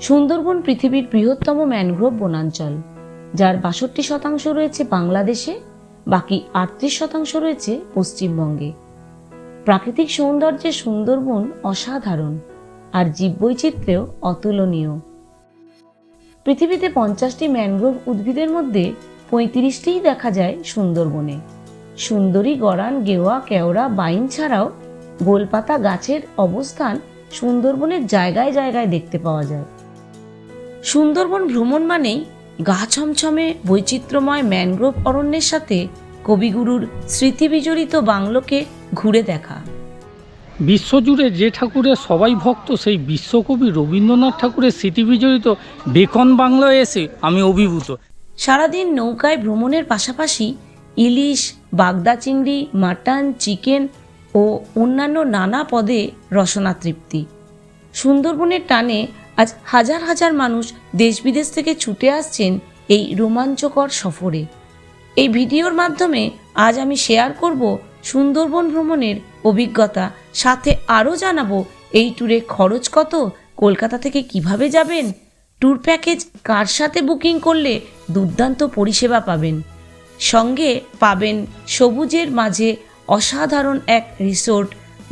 সুন্দরবন পৃথিবীর বৃহত্তম ম্যানগ্রোভ বনাঞ্চল, যার বাষট্টি শতাংশ রয়েছে বাংলাদেশে, বাকি আটত্রিশ শতাংশ রয়েছে পশ্চিমবঙ্গে। প্রাকৃতিক সৌন্দর্যে সুন্দরবন অসাধারণ আর জীববৈচিত্র্যেও অতুলনীয়। পৃথিবীতে পঞ্চাশটি ম্যানগ্রোভ উদ্ভিদের মধ্যে পঁয়ত্রিশটিই দেখা যায় সুন্দরবনে। সুন্দরী গড়ান গেওয়া, কেওড়া, বাইন ছাড়াও গোলপাতা গাছের অবস্থান সুন্দরবনের জায়গায় জায়গায় দেখতে পাওয়া যায়। সুন্দরবন ভ্রমণ মানেই গা ছমছমে বৈচিত্র্যময় ম্যানগ্রোভ অরণ্যের সাথে কবিগুরুর স্মৃতিবিজড়িত বাংলোকে ঘুরে দেখা। বিশ্বজুড়ে যে ঠাকুরের সবাই ভক্ত সেই বিশ্বকবি রবীন্দ্রনাথ ঠাকুরের স্মৃতিবিজড়িত বেকন বাংলায় এসে আমি অভিভূত। সারাদিন নৌকায় ভ্রমণের পাশাপাশি ইলিশ বাগদা চিংড়ি মাটন চিকেন ও অন্যান্য নানা পদে রসনা তৃপ্তি সুন্দরবনের টানে আজ হাজার হাজার মানুষ দেশ বিদেশ থেকে ছুটে আসছেন এই রোমাঞ্চকর সফরে। এই ভিডিওর মাধ্যমে আজ আমি শেয়ার করব সুন্দরবন ভ্রমণের অভিজ্ঞতা, সাথে আরও জানাব এই ট্যুরে খরচ কত, কলকাতা থেকে কীভাবে যাবেন ট্যুর প্যাকেজ কার সাথে বুকিং করলে দুর্দান্ত পরিষেবা পাবেন, সঙ্গে পাবেন সবুজের মাঝে অসাধারণ এক রিসোর্ট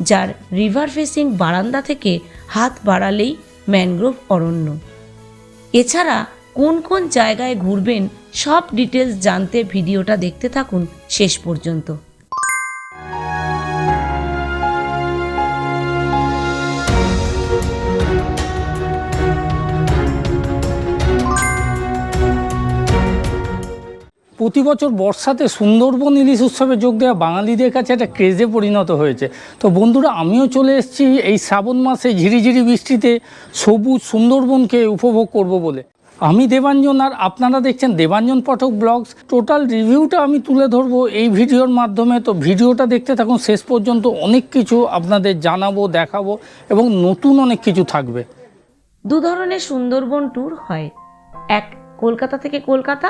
যার রিভার ফেসিং বারান্দা থেকে হাত বাড়ালেই ম্যানগ্রোভ অরণ্য। এছাড়া কোন কোন জায়গায় ঘুরবেন সব ডিটেলস জানতে ভিডিওটা দেখতে থাকুন শেষ পর্যন্ত। প্রতি বছর বর্ষাতে সুন্দরবন ইলিশ উৎসবে যোগ দেওয়া বাঙালিদের কাছে একটা ক্রেজে পরিণত হয়েছে। তো বন্ধুরা, আমিও চলে এসেছি এই শ্রাবণ মাসে ঝিরিঝিরি বৃষ্টিতে সবুজ সুন্দরবনকে উপভোগ করব বলে। আমি দেবাঞ্জন আর আপনারা দেখছেন দেবাঞ্জন পাঠক ব্লগস। টোটাল রিভিউটা আমি তুলে ধরবো এই ভিডিওর মাধ্যমে। তো ভিডিওটা দেখতে থাকুন, শেষ পর্যন্ত অনেক কিছু আপনাদের জানাব, দেখাবো এবং নতুন অনেক কিছু থাকবে। দু ধরনের সুন্দরবন ট্যুর হয়। এক, কলকাতা থেকে কলকাতা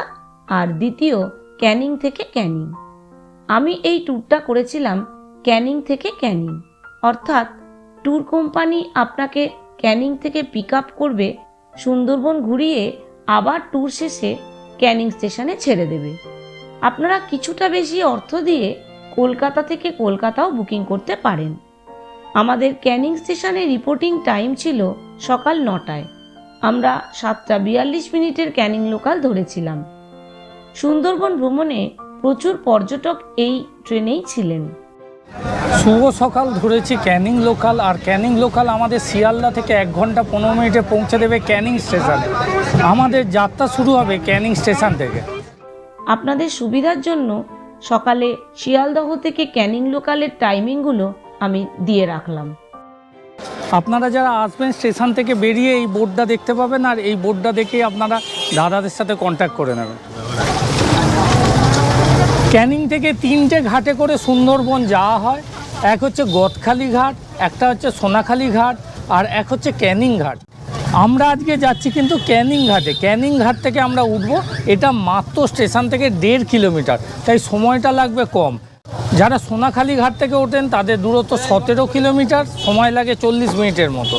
আর দ্বিতীয়, ক্যানিং থেকে ক্যানিং। আমি এই ট্যুরটা করেছিলাম ক্যানিং থেকে ক্যানিং। অর্থাৎ ট্যুর কোম্পানি আপনাকে ক্যানিং থেকে পিক আপ করবে, সুন্দরবন ঘুরিয়ে আবার ট্যুর শেষে ক্যানিং স্টেশনে ছেড়ে দেবে। আপনারা কিছুটা বেশি অর্থ দিয়ে কলকাতা থেকে কলকাতাও বুকিং করতে পারেন। আমাদের ক্যানিং স্টেশনে রিপোর্টিং টাইম ছিল সকাল নটায়। আমরা সাতটা বিয়াল্লিশ মিনিটের ক্যানিং লোকাল ধরেছিলাম। সুন্দরবন ভ্রমণে প্রচুর পর্যটক এই ট্রেনেই ছিলেন। শুভ সকাল ধরেছি ক্যানিং লোকাল আর ক্যানিং লোকাল আমাদের শিয়ালদা থেকে এক ঘণ্টা পনেরো মিনিটে পৌঁছে দেবে ক্যানিং স্টেশন। আমাদের যাত্রা শুরু হবে ক্যানিং স্টেশন থেকে। আপনাদের সুবিধার জন্য সকালে শিয়ালদহ থেকে ক্যানিং লোকালের টাইমিংগুলো আমি দিয়ে রাখলাম। আপনারা যারা আসবেন স্টেশন থেকে বেরিয়ে এই বোর্ডটা দেখতে পাবেন আর এই বোর্ডটা দেখেই আপনারা দাদাদের সাথে কন্ট্যাক্ট করে নেবেন। ক্যানিং থেকে তিনটে ঘাটে করে সুন্দরবন যাওয়া হয়। এক হচ্ছে গদখালি ঘাট, একটা হচ্ছে সোনাখালি ঘাট, আর এক হচ্ছে ক্যানিং ঘাট। আমরা আজকে যাচ্ছি কিন্তু ক্যানিং ঘাটে। ক্যানিং ঘাট থেকে আমরা উঠব, এটা মাত্র স্টেশন থেকে দেড় কিলোমিটার, তাই সময়টা লাগবে কম। যারা সোনাখালি ঘাট থেকে ওঠেন, তাদের দূরত্ব সতেরো কিলোমিটার, সময় লাগে চল্লিশ মিনিটের মতো।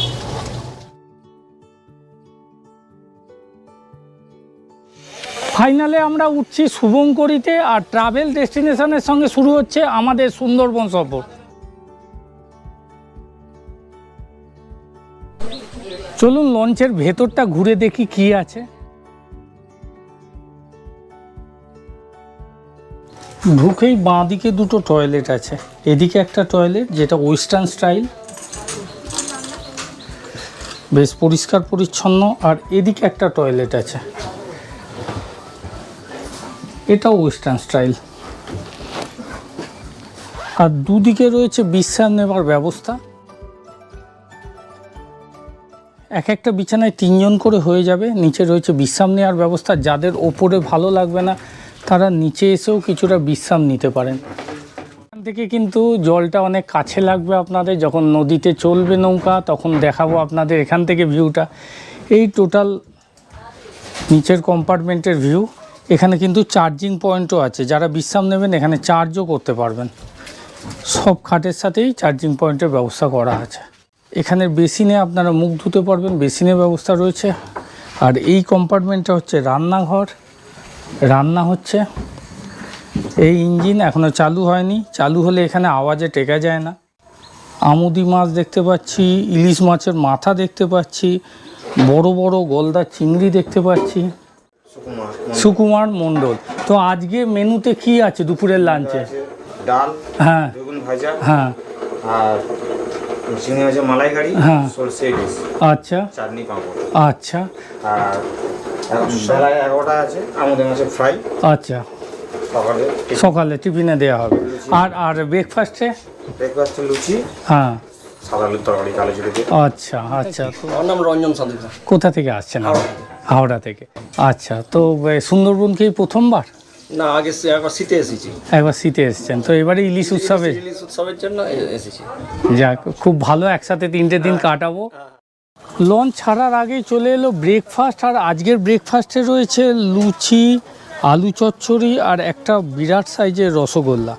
ফাইনালে আমরা উঠছি শুভঙ্করিতে আর ট্রাভেল ডেস্টিনেশনের সঙ্গে শুরু হচ্ছে আমাদের সুন্দরবন সফর। চলুন লঞ্চের ভেতরটা ঘুরে দেখি কি আছে। ঢুকেই বাঁ দিকে দুটো টয়লেট আছে। এদিকে একটা টয়লেট যেটা ওয়েস্টার্ন স্টাইল। বেশ পরিষ্কার পরিচ্ছন্ন আর এদিকে একটা টয়লেট আছে। এটাও ওয়েস্টার্ন স্টাইল আর দুদিকে রয়েছে বিশ্রাম নেবার ব্যবস্থা। এক একটা বিছানায় তিনজন করে হয়ে যাবে, নিচে রয়েছে বিশ্রাম নেওয়ার ব্যবস্থা, যাদের ওপরে ভালো লাগবে না, তারা নিচে এসেও কিছুটা বিশ্রাম নিতে পারেন। এখান থেকে কিন্তু জলটা অনেক কাছে লাগবে আপনাদের, যখন নদীতে চলবে নৌকা, তখন দেখাবো আপনাদের এখান থেকে ভিউটা এই টোটাল নিচের কম্পার্টমেন্টের ভিউ এখানে কিন্তু চার্জিং পয়েন্টও আছে। যারা বিশ্রাম নেবেন, এখানে চার্জও করতে পারবেন। সব খাটের সাথেই চার্জিং পয়েন্টের ব্যবস্থা করা আছে। এখানে বেসিনে আপনারা মুখ ধুতে পারবেন বেসিনের ব্যবস্থা রয়েছে। আর এই কম্পার্টমেন্টটা হচ্ছে রান্নাঘর। রান্না হচ্ছে। এই ইঞ্জিন এখনও চালু হয়নি। চালু হলে এখানে আওয়াজে টেকা যায় না। আমুদি মাছ দেখতে পাচ্ছি, ইলিশ মাছের মাথা দেখতে পাচ্ছি, বড় বড় গলদা চিংড়ি দেখতে পাচ্ছি। সুকুমার মণ্ডল। তো আজকে মেনুতে কি আছে দুপুরের লাঞ্চে? ডাল হ্যাঁ। বেগুন ভাজা হ্যাঁ। আর চিংড়ি মাছের মালাইকারি হ্যাঁ। সরষে ইলিশ আচ্ছা। চাটনি পাঁপড়। আচ্ছা। আর এগারোটা আছে আমাদের মাছের ফ্রাই। আচ্ছা। সকালে সকালে টিফিনে দেওয়া হবে। আর আর ব্রেকফাস্টে ব্রেকফাস্টে লুচি। হ্যাঁ। সাদা আলুর তরকারি কালো জিরে দিয়ে। আচ্ছা আচ্ছা। আমার নাম রঞ্জন কোথা থেকে আসছেন হাওড়া থেকে। আচ্ছা তো সুন্দরবন কি প্রথমবার? না আগে একবার শীতে এসেছি। একবার শীতে এসছেন। তো এবারে ইলিশ উৎসবে? ইলিশ উৎসবের জন্য এসেছি। যাক খুব ভালো একসাথে তিনটে দিন কাটাবো। লঞ্চ ছাড়ার আগেই চলে এলো ব্রেকফাস্ট আর আজকের ব্রেকফাস্টে রয়েছে লুচি আলু চচ্চড়ি আর একটা বিরাট সাইজের রসগোল্লা।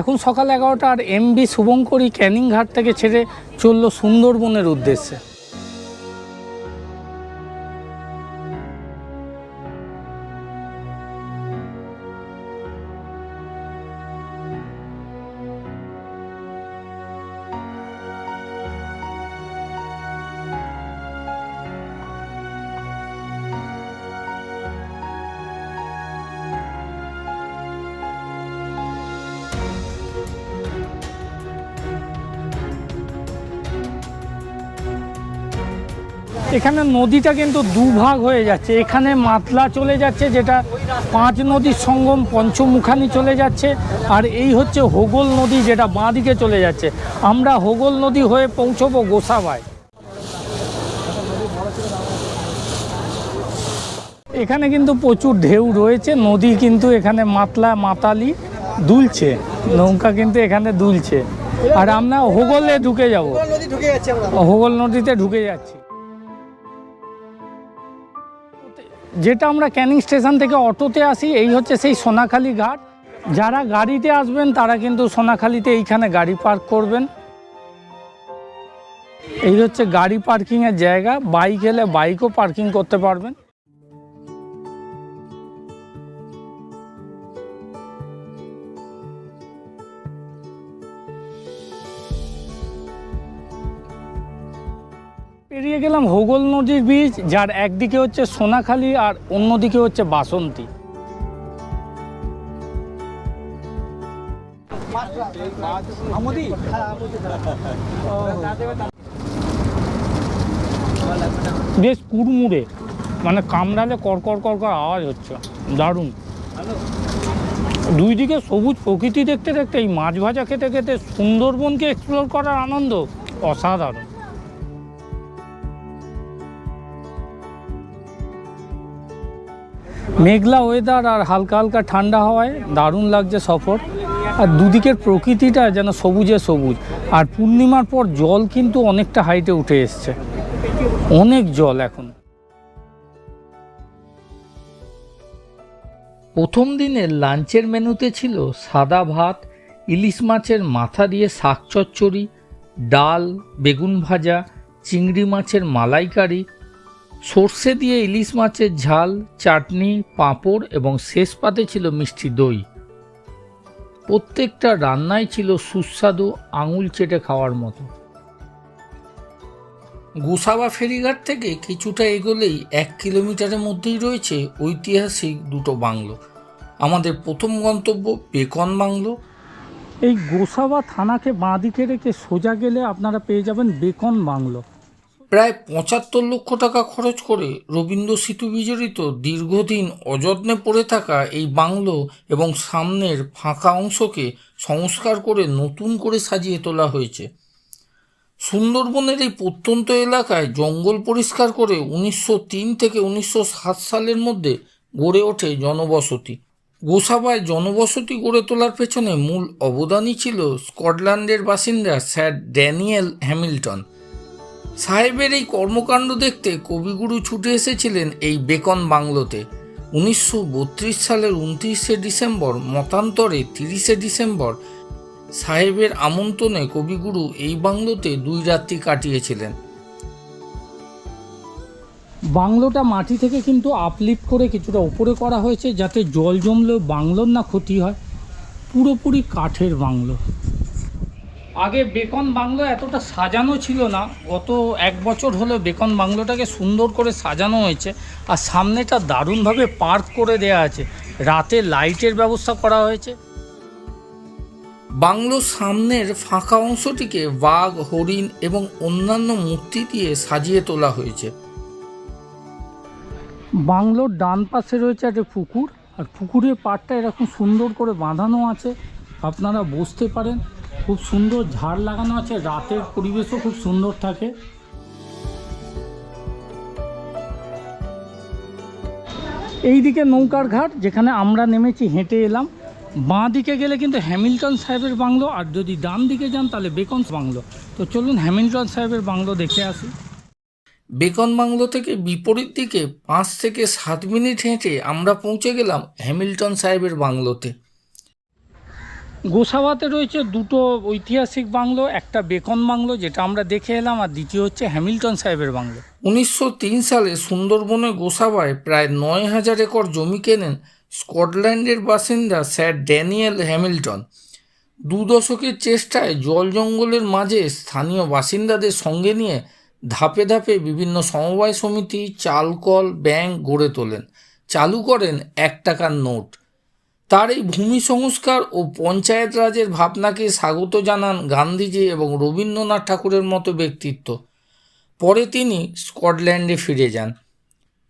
এখন সকাল এগারোটা আর এমবি শুভঙ্করী ক্যানিং ঘাট থেকে ছেড়ে চলল সুন্দরবনের উদ্দেশ্যে। এখানে নদীটা কিন্তু দুভাগ হয়ে যাচ্ছে। এখানে মাতলা চলে যাচ্ছে যেটা পাঁচ নদীর সঙ্গম পঞ্চমুখানি চলে যাচ্ছে আর এই হচ্ছে হোগল নদী যেটা বাঁ দিকে চলে যাচ্ছে। আমরা হোগল নদী হয়ে পৌঁছবো গোসাবায়। এখানে কিন্তু প্রচুর ঢেউ রয়েছে নদী কিন্তু এখানে মাতলা মাতালি দুলছে নৌকা কিন্তু এখানে দুলছে। আর আমরা হোগলে ঢুকে যাব। হোগল নদীতে ঢুকে যাচ্ছি। যেটা আমরা ক্যানিং স্টেশন থেকে অটোতে আসি, এই হচ্ছে সেই সোনাখালি ঘাট। যারা গাড়িতে আসবেন, তারা কিন্তু সোনাখালিতে এইখানে গাড়ি পার্ক করবেন। এই হচ্ছে গাড়ি পার্কিংয়ের জায়গা। বাইক এলে বাইকও পার্কিং করতে পারবেন। পেরিয়ে গেলাম হোগল নদীর বীচ যার একদিকে হচ্ছে সোনাখালি আর অন্যদিকে হচ্ছে বাসন্তী। বেশ কুড়মুড়ে মানে কামড়ালে কড়কড় কড়কড় আওয়াজ হচ্ছে, দারুণ। দুই দিকে সবুজ প্রকৃতি দেখতে দেখতে এই মাছ ভাজা খেতে খেতে সুন্দরবনকে এক্সপ্লোর করার আনন্দ অসাধারণ। মেঘলা ওয়েদার আর হালকা হালকা ঠান্ডা হওয়ায় দারুণ লাগছে সফর। আর দুদিকের প্রকৃতিটা যেন সবুজে সবুজ। আর পূর্ণিমার পর জল কিন্তু অনেকটা হাইটে উঠে এসছে। অনেক জল এখন। প্রথম দিনের লাঞ্চের মেনুতে ছিল সাদা ভাত, ইলিশ মাছের মাথা দিয়ে শাক চচ্চড়ি, ডাল, বেগুন ভাজা, চিংড়ি মাছের মালাইকারি সর্ষে দিয়ে ইলিশ মাছের ঝাল, চাটনি, পাঁপড় এবং শেষ পাতে ছিল মিষ্টি দই। প্রত্যেকটা রান্নাই ছিল সুস্বাদু আঙুল চেটে খাওয়ার মতো। গোসাবা ফেরিঘাট থেকে কিছুটা এগোলেই এক কিলোমিটারের মধ্যেই রয়েছে ঐতিহাসিক দুটো বাংলো। আমাদের প্রথম গন্তব্য বেকন বাংলো। এই গোসাবা থানাকে বাঁ দিকে রেখে সোজা গেলে আপনারা পেয়ে যাবেন বেকন বাংলো। প্রায় পঁচাত্তর লক্ষ টাকা খরচ করে রবীন্দ্র সেতু বিজড়িত দীর্ঘদিন অযত্নে পড়ে থাকা এই বাংলো এবং সামনের ফাঁকা অংশকে সংস্কার করে নতুন করে সাজিয়ে তোলা হয়েছে। সুন্দরবনের এই প্রত্যন্ত এলাকায় জঙ্গল পরিষ্কার করে উনিশশো তিন থেকে উনিশশো সাত সালের মধ্যে গড়ে ওঠে জনবসতি। গোসাবায় জনবসতি গড়ে তোলার পেছনে মূল অবদানই ছিল স্কটল্যান্ডের বাসিন্দা স্যার ড্যানিয়েল হ্যামিল্টন। সাহেবের এই কর্মকাণ্ড দেখতে কবিগুরু ছুটে এসেছিলেন এই বেকন বাংলোতে। উনিশশো বত্রিশ সালের উনত্রিশে ডিসেম্বর, মতান্তরে তিরিশে ডিসেম্বর, সাহেবের আমন্ত্রণে কবিগুরু এই বাংলোতে দুই রাত্রি কাটিয়েছিলেন। বাংলোটা মাটি থেকে কিন্তু আপলিফ্ট করে কিছুটা উপরে করা হয়েছে যাতে জল জমলেও বাংলোর না ক্ষতি হয়। পুরোপুরি কাঠের বাংলো। আগে বেকন বাংলো এতটা সাজানো ছিল না গত এক বছর হলো বেকন বাংলোটাকে সুন্দর করে সাজানো হয়েছে আর সামনেটা দারুণভাবে পার্ক করে দেয়া আছে রাতে লাইটের ব্যবস্থা করা হয়েছে। বাংলোর সামনের ফাঁকা অংশটিকে বাঘ হরিণ এবং অন্যান্য মূর্তি দিয়ে সাজিয়ে তোলা হয়েছে। বাংলোর ডান পাশে রয়েছে একটা পুকুর আর পুকুরের পাড়টা এরকম সুন্দর করে বাঁধানো আছে আপনারা বসতে পারেন। খুব সুন্দর ঝাড় লাগানো আছে, রাতের পরিবেশও খুব সুন্দর থাকে। এইদিকে নৌকার ঘাট, যেখানে আমরা নেমেছি, হেঁটে এলাম। বাঁ দিকে গেলে কিন্তু হ্যামিল্টন সাহেবের বাংলো, আর যদি ডান দিকে যান, তাহলে বেকনস বাংলো। তো চলুন হ্যামিল্টন সাহেবের বাংলো দেখে আসি। বেকন বাংলো থেকে বিপরীত দিকে পাঁচ থেকে সাত মিনিট হেঁটে আমরা পৌঁছে গেলাম হ্যামিল্টন সাহেবের বাংলোতে। গোসাবাতে রয়েছে দুটো ঐতিহাসিক বাংলো, একটা বেকন বাংলো, যেটা আমরা দেখে এলাম, আর দ্বিতীয় হচ্ছে হ্যামিল্টন সাহেবের বাংলো। উনিশশো তিন সালে সুন্দরবনে গোসাবায় প্রায় নয় হাজার একর জমি কেনেন স্কটল্যান্ডের বাসিন্দা স্যার ড্যানিয়েল হ্যামিল্টন। দু দশকের চেষ্টায় জল জঙ্গলের মাঝে স্থানীয় বাসিন্দাদের সঙ্গে নিয়ে ধাপে ধাপে বিভিন্ন সমবায় সমিতি, চালকল, ব্যাংক গড়ে তোলেন। চালু করেন এক টাকার নোট। তার এই ভূমি সংস্কার ও পঞ্চায়েত রাজের ভাবনাকে স্বাগত জানান গান্ধীজি এবং রবীন্দ্রনাথ ঠাকুরের মতো ব্যক্তিত্ব। পরে তিনি স্কটল্যান্ডে ফিরে যান।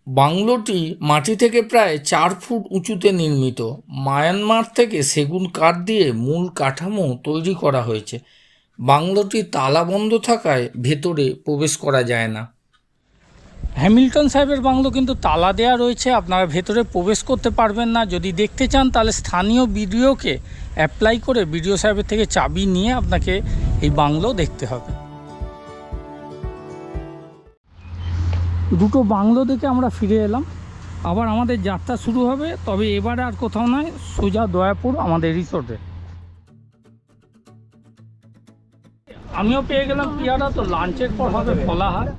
বাংলোটি মাটি থেকে প্রায় চার ফুট উঁচুতে নির্মিত। মায়ানমার থেকে সেগুন কাঠ দিয়ে মূল কাঠামো তৈরি করা হয়েছে। বাংলোটি তালা বন্ধ থাকায় ভেতরে প্রবেশ করা যায় না। হ্যামিল্টন সাহেবের বাংলো কিন্তু তালা দেয়া রয়েছে, আপনারা ভেতরে প্রবেশ করতে পারবেন না। যদি দেখতে চান, তাহলে স্থানীয় বিডিওকে অ্যাপ্লাই করে বিডিও সাহেবের থেকে চাবি নিয়ে আপনাকে এই বাংলো দেখতে হবে। দুটো বাংলো দেখে আমরা ফিরে এলাম। আবার আমাদের যাত্রা শুরু হবে, তবে এবারে আর কোথাও নয়, সোজা দয়াপুর আমাদের রিসোর্টে। আমিও পেয়ে গেলাম পিয়ারা, তো লাঞ্চের পর হবে ফলাহার।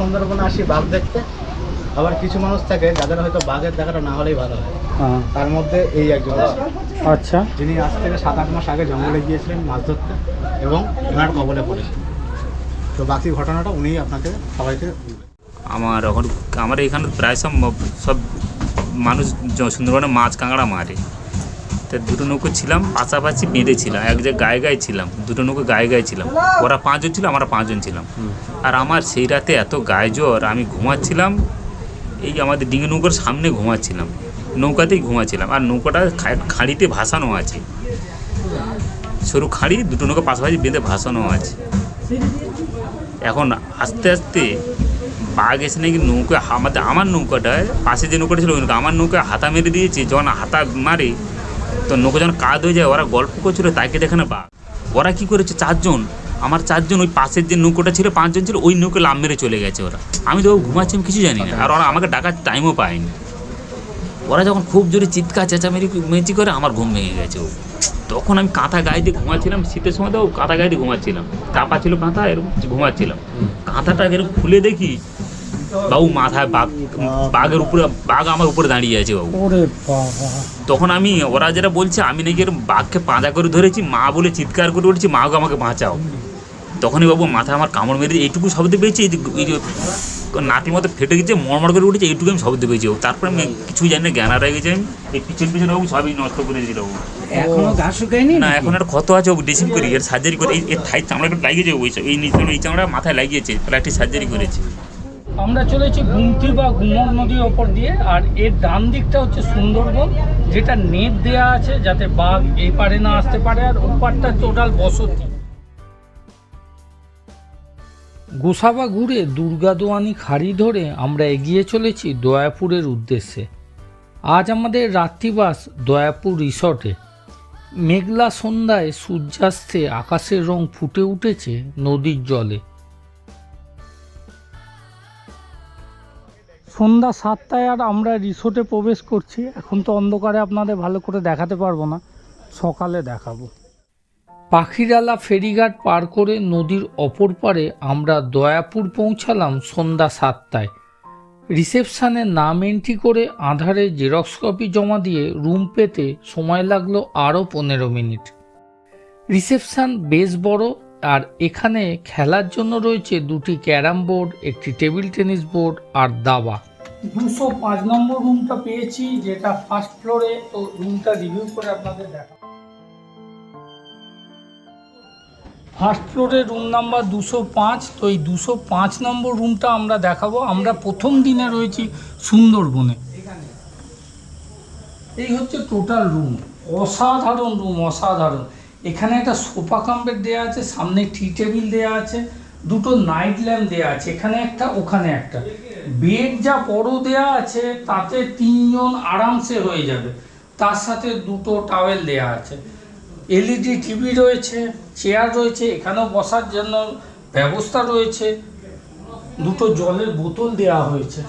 সুন্দরবনে আসি বাঘ দেখতে আবার কিছু মানুষ থাকে যাদের হয়তো বাঘের দেখাটা না হলেই ভালো হয়। তার মধ্যে এই একজন আচ্ছা। যিনি আজ থেকে সাত আট মাস আগে জঙ্গলে গিয়েছিলেন মাছ ধরতে এবং ওনার কবলে পড়েছেন তো বাকি ঘটনাটা উনিই আপনাকে সবাইকে আমার এখন আমার এখানে প্রায় সব সব মানুষ সুন্দরবনে মাছ কাঁকড়া মারে। তো দুটো নৌকো ছিলাম, পাশাপাশি বেঁধেছিলাম এক জায়গায় গায়ে গায়ে ছিলাম, দুটো নৌকো গায়ে গায়ে ছিলাম। ওরা পাঁচজন ছিল, আমরা পাঁচজন ছিলাম। আর আমার সেই রাতে এত গায়ে জ্বর, আমি ঘুমাচ্ছিলাম, এই আমাদের ডিঙি নৌকার সামনে ঘুমাচ্ছিলাম, নৌকাতেই ঘুমাচ্ছিলাম। আর নৌকাটা খাঁড়িতে ভাসানো আছে। সরু খাঁড়ি, দুটো নৌকা পাশাপাশি বেঁধে ভাসানো আছে। এখন আস্তে আস্তে বাঘ এসে নাকি নৌকা, আমাদের আমার নৌকাটায়, পাশে যে নৌকাটা ছিল আমার নৌকায় হাতা মেরে দিয়েছে, যখন হাতা মারে তো নৌকা যখন কাদ হয়ে যায়, ওরা গল্প করছিল তাকে দেখে না ওরা কি করেছে? চারজন। আমার চারজন ওই পাশের যে নৌকোটা ছিল, পাঁচজন ছিল, ওই নৌকা লাভ মেরে চলে গেছে ওরা। আমি তো ঘুমাচ্ছি আমি কিছু জানি না। আর ওরা আমাকে ডাকার টাইমও পায়নি। ওরা যখন খুব জোরে চিৎকার চেঁচামেচি মেচি করে, আমার ঘুম ভেঙে গেছে ও। তখন আমি কাঁথা গায়ে দিয়ে ঘুমাচ্ছিলাম, শীতের সময় তো কাঁথা গায়ে দিয়ে ঘুমাচ্ছিলাম। চাপা ছিল কাঁথা, এরকম ঘুমাচ্ছিলাম। কাঁথাটা এরকম খুলে দেখি বাবু মাথায় বাঘ বাঘের উপরে বাঘ আমার উপরে দাঁড়িয়ে আছে বাবু। তখন আমি ওরা যেটা বলছে আমি নাকি বাঘকে পাঁজা করে ধরেছি মা বলে চিৎকার করে উঠেছি মা আমাকে বাঁচাও। তখনই বাবু মাথা আমার কামড় মেরে এইটুকু শব্দ পেয়েছি এই যে এই মতো ফেটে গেছে মরমর করে উঠেছে এইটুকু আমি শব্দ পেয়েছি তারপরে আমি কিছুই জানি না জ্ঞান হারিয়ে গেছে আমি। এই পিছন পিছনে বাবু সবই নষ্ট করে দিল বাবু। এখনও ঘাস শুকায়নি না এখন একটা ক্ষত আছে বাবু ড্রেসিং করি এর সার্জারি করে এই থাই চামড়া লাগিয়েছে ওই এই নিচে এই চামড়া মাথায় লাগিয়েছে প্লাস্টিক সার্জারি করেছে। আমরা চলেছি গুমতি বা গুমর নদীর ওপর দিয়ে, আর এর ডান দিকটা হচ্ছে সুন্দরবন, যেটা নেট দেয়া আছে যাতে বাঘ এই পারে না আসতে পারে, আর ওপারটা টোটাল বসতি। গোসাবা ঘুরে দুর্গাদোয়ানি খাড়ি ধরে আমরা এগিয়ে চলেছি দয়াপুরের উদ্দেশ্যে। আজ আমাদের রাত্রিবাস দয়াপুর রিসর্টে। মেঘলা সন্ধ্যায় সূর্যাস্তে আকাশের রং ফুটে উঠেছে নদীর জলে। সন্ধ্যা সাতটায় আর আমরা রিসোর্টে প্রবেশ করছি। এখন তো অন্ধকারে আপনাদের ভালো করে দেখাতে পারব না। সকালে দেখাবো। পাখিরালা ফেরিঘাট পার করে নদীর অপর পারে আমরা দয়াপুর পৌঁছালাম সন্ধ্যা সাতটায়। রিসেপশানে নাম এন্ট্রি করে আধারে জেরক্স কপি জমা দিয়ে রুম পেতে সময় লাগল আরও পনেরো মিনিট। রিসেপশান বেশ বড় আর এখানে খেলার জন্য রয়েছে দুটি ক্যারাম বোর্ড, একটি টেবিল টেনিস বোর্ড আর দাবা। দুশো পাঁচ নম্বর রুমটা পেয়েছি, যেটা ফার্স্ট ফ্লোরে তো রুমটা রিভিউ করে আপনাদের দেখা। ফার্স্ট ফ্লোরে রুম নাম্বার দুশো পাঁচ, তো এই দুশো পাঁচ নম্বর রুমটা আমরা দেখাবো। আমরা প্রথম দিনে রয়েছি সুন্দরবনে। এই হচ্ছে টোটাল রুম অসাধারণ রুম অসাধারণ। এখানে একটা সোফা কাম্পের দেওয়া আছে, সামনে টি টেবিল দেওয়া আছে, দুটো নাইট ল্যাম্প দেওয়া আছে, এখানে একটা, ওখানে একটা। বেড যা বড় দেওয়া আছে, তাতে তিনজন আরামসে হয়ে যাবে। তার সাথে দুটো টাওয়েল দেওয়া আছে। এলইডি টিভি রয়েছে, চেয়ার রয়েছে, এখানেও বসার জন্য ব্যবস্থা রয়েছে। দুটো জলের বোতল দেওয়া হয়েছে।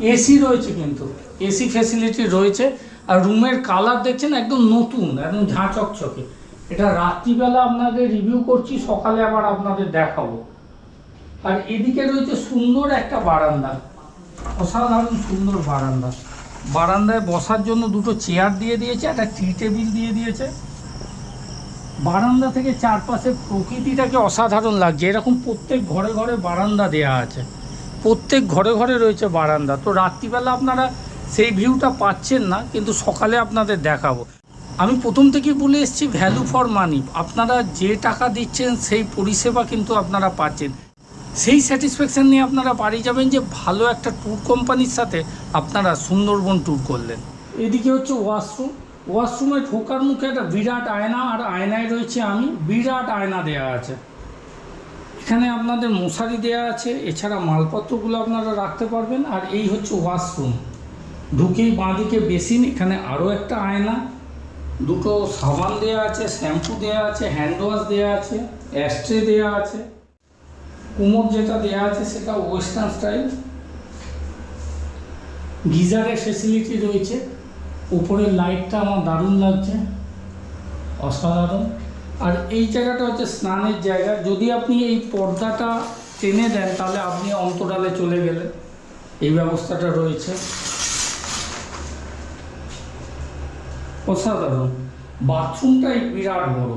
এসি রয়েছে কিন্তু, এসি ফেসিলিটি রয়েছে। আর রুমের কালার দেখছেন, একদম নতুন, একদম ঝাঁ চকচকে এটা রাত্রিবেলা আপনাদের রিভিউ করছি, সকালে আবার আপনাদের দেখাবো। আর এদিকে রয়েছে সুন্দর একটা বারান্দা, অসাধারণ সুন্দর বারান্দা। বারান্দায় বসার জন্য দুটো চেয়ার দিয়ে দিয়েছে, একটা টি টেবিল দিয়ে দিয়েছে। বারান্দা থেকে চারপাশে প্রকৃতিটাকে অসাধারণ লাগছে, এরকম প্রত্যেক ঘরে ঘরে বারান্দা দেয়া আছে। প্রত্যেক ঘরে ঘরে রয়েছে বারান্দা। তো রাত্রিবেলা আপনারা সেই ভিউটা পাচ্ছেন না, কিন্তু সকালে আপনাদের দেখাবো। আমি প্রথম থেকেই বলে এসেছি ভ্যালু ফর মানি আপনারা যে টাকা দিচ্ছেন, সেই পরিষেবা কিন্তু আপনারা পাচ্ছেন। সেই স্যাটিসফ্যাকশান নিয়ে আপনারা বাড়ি যাবেন যে ভালো একটা ট্যুর কোম্পানির সাথে আপনারা সুন্দরবন ট্যুর করলেন। এদিকে হচ্ছে ওয়াশরুম ওয়াশরুমে ঢোকার মুখে একটা বিরাট আয়না, আর আয়নায় রয়েছে আমি, বিরাট আয়না দেয়া আছে। এখানে আপনাদের মশারি দেয়া আছে, এছাড়া মালপত্রগুলো আপনারা রাখতে পারবেন, আর এই হচ্ছে ওয়াশরুম ঢুকেই বাঁদিকে বেসিন, এখানে আরও একটা আয়না। দুটো সাবান দেয়া আছে, শ্যাম্পু দেয়া আছে হ্যান্ড ওয়াশ দেয়া আছে অ্যাস্ট্রে দেয়া আছে, কুমোর যেটা দেয়া আছে সেটা ওয়েস্টার্ন স্টাইল গিজারের ফেসিলিটি রয়েছে। উপরের লাইটটা আমার দারুণ লাগছে, অসাধারণ। আর এই জায়গাটা হচ্ছে স্নানের জায়গা। যদি আপনি এই পর্দাটা টেনে দেন, তাহলে আপনি অন্তরালে চলে গেলেন। এই ব্যবস্থাটা রয়েছে। অসাধারণ। বাথরুমটাই বিরাট বড়।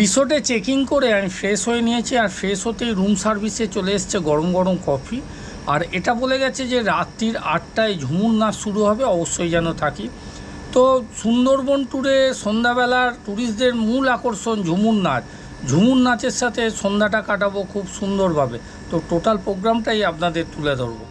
রিসোর্টে চেকিং করে আমি ফ্রেশ হয়ে নিয়েছি আর ফ্রেশ হতেই রুম সার্ভিসে চলে এসছে গরম গরম কফি। আর এটা বলে গেছে যে রাত্রির আটটায় ঝুমুর নাচ শুরু হবে, অবশ্যই যেন থাকি। তো সুন্দরবন ট্যুরে সন্ধ্যাবেলার ট্যুরিস্টদের মূল আকর্ষণ ঝুমুর নাচ। ঝুমুর নাচের সাথে সন্ধ্যাটা কাটাবো খুব সুন্দরভাবে। তো টোটাল প্রোগ্রামটাই আপনাদের তুলে ধরবো।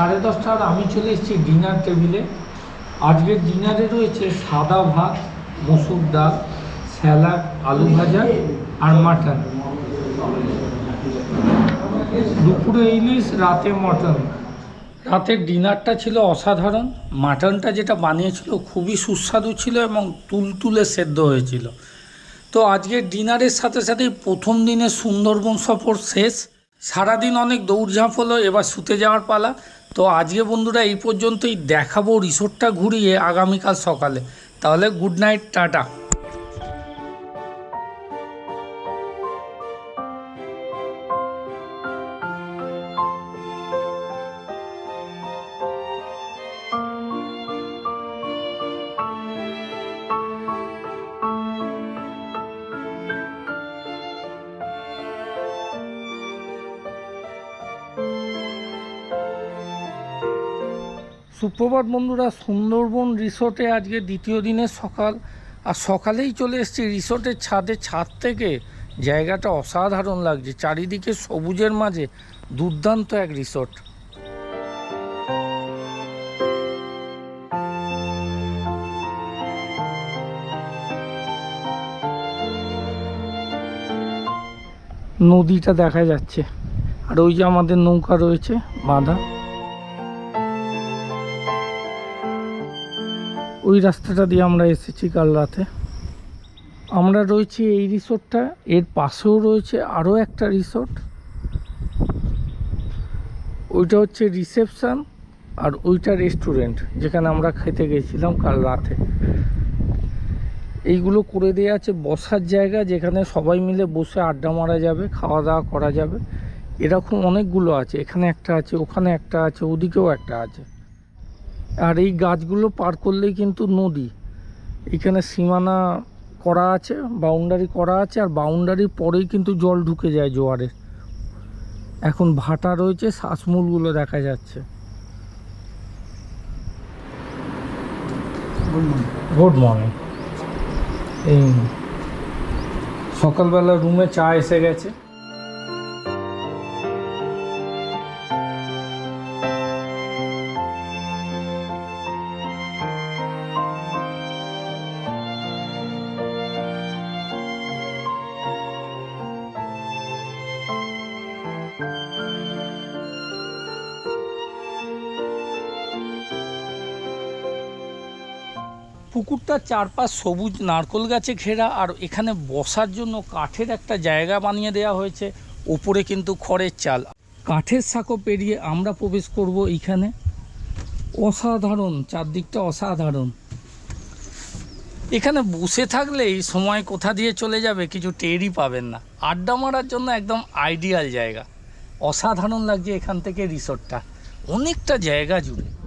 সাড়ে দশটার আমি চলে এসেছি ডিনার টেবিলে আজকের ডিনারে রয়েছে সাদা ভাত, মসুর ডাল স্যালাড আলু ভাজা আর মাটন দুপুরে ইলিশ, রাতে মটন রাতের ডিনারটা ছিল অসাধারণ। মাটনটা যেটা বানিয়েছিল খুবই সুস্বাদু ছিল এবং তুলতুলে সেদ্ধ হয়েছিল। তো আজকের ডিনারের সাথে সাথেই প্রথম দিনের সুন্দরবন সফর শেষ। সারাদিন অনেক দৌড়ঝাঁপ হলো, এবার শুতে যাওয়ার পালা। তো আজকে বন্ধুরা এই পর্যন্তই, দেখাবো রিসোর্টটা ঘুরিয়ে আগামীকাল সকালে। তাহলে গুড নাইট টাটা। সুপ্রভাত বন্ধুরা, সুন্দরবন রিসোর্টে আজকে দ্বিতীয় দিনের সকাল। আর সকালেই চলে এসেছি রিসোর্টের ছাদে। ছাদ থেকে জায়গাটা অসাধারণ লাগছে। চারিদিকে সবুজের মাঝে দুর্দান্ত এক রিসোর্ট। নদীটা দেখা যাচ্ছে। আর ওই যে আমাদের নৌকা রয়েছে, বাঁধা। ওই রাস্তাটা দিয়ে আমরা এসেছি কাল রাতে। আমরা রয়েছি এই রিসোর্টটা, এর পাশেও রয়েছে আরও একটা রিসোর্ট। ওইটা হচ্ছে রিসেপশান আর ওইটা রেস্টুরেন্ট, যেখানে আমরা খেতে গেছিলাম কাল রাতে। এইগুলো করে দেওয়া আছে, বসার জায়গা যেখানে সবাই মিলে বসে আড্ডা মারা যাবে, খাওয়া দাওয়া করা যাবে। এরকম অনেকগুলো আছে, এখানে একটা আছে, ওখানে একটা আছে, ওদিকেও একটা আছে। আর এই গাছগুলো পার করলেই কিন্তু নদী। এখানে সীমানা করা আছে বাউন্ডারি করা আছে আর বাউন্ডারির পরেই কিন্তু জল ঢুকে যায় জোয়ারের এখন ভাটা রয়েছে শ্বাসমূলগুলো দেখা যাচ্ছে। গুড মর্নিং এই সকালবেলা রুমে চা এসে গেছে। পুকুরটার চারপাশ সবুজ নারকোল গাছে ঘেরা আর এখানে বসার জন্য কাঠের একটা জায়গা বানিয়ে দেওয়া হয়েছে, ওপরে কিন্তু খড়ের চাল। কাঠের সাঁকো পেরিয়ে আমরা প্রবেশ করব এইখানে। অসাধারণ, চারদিকটা অসাধারণ। এখানে বসে থাকলে এই সময় কোথা দিয়ে চলে যাবে কিছু টেরই পাবেন না। আড্ডা মারার জন্য একদম আইডিয়াল জায়গা। অসাধারণ লাগছে এখান থেকে রিসোর্টটা। অনেকটা জায়গা জুড়ে।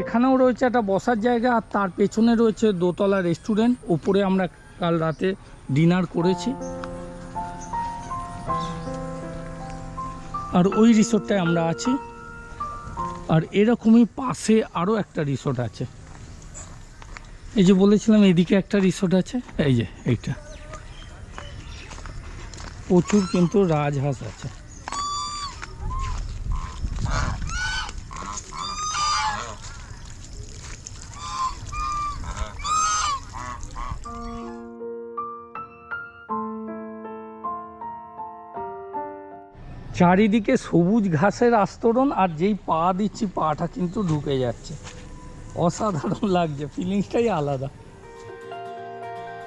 এখানেও রয়েছে একটা বসার জায়গা, আর তার পেছনে রয়েছে দোতলা রেস্টুরেন্ট উপরে আমরা কাল রাতে ডিনার করেছি। আর ওই রিসোর্টটায় আমরা আছি। আর এরকমই পাশে আরও একটা রিসোর্ট আছে। এই যে বলেছিলাম, এদিকে একটা রিসোর্ট আছে। এই যে এইটা। প্রচুর কিন্তু রাজহাঁস আছে। চারিদিকে সবুজ ঘাসের আস্তরণ আর যেই পা দিচ্ছি, পাটা কিন্তু ঢুকে যাচ্ছে। অসাধারণ লাগছে ফিলিংসটাই আলাদা।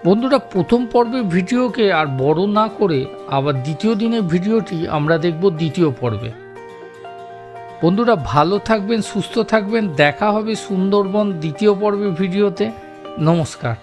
বন্ধুরা, প্রথম পর্বের ভিডিওকে আর বড় না করে আবার দ্বিতীয় দিনের ভিডিওটি আমরা দেখব দ্বিতীয় পর্বে। বন্ধুরা, ভালো থাকবেন, সুস্থ থাকবেন। দেখা হবে সুন্দরবন দ্বিতীয় পর্বের ভিডিওতে। নমস্কার।